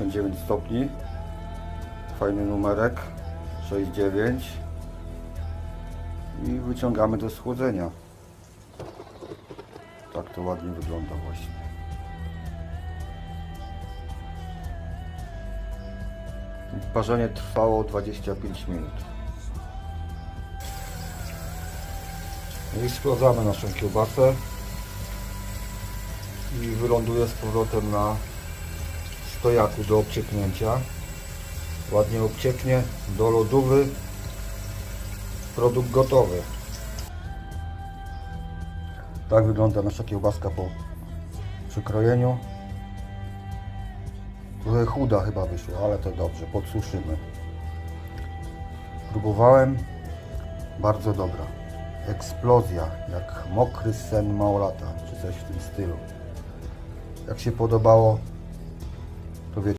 69 stopni. Fajny numerek 69 i wyciągamy do schłodzenia. Tak to ładnie wygląda właśnie. Parzenie trwało 25 minut. I sprawdzamy naszą kiełbasę i wyląduje z powrotem na stojaku do obcieknięcia. Ładnie obcieknie do lodówy. Produkt gotowy. Tak wygląda nasza kiełbaska po przykrojeniu. Trochę chuda chyba wyszła, ale to dobrze, podsuszymy. Próbowałem, bardzo dobra. Eksplozja, jak mokry sen małolata, czy coś w tym stylu. Jak się podobało,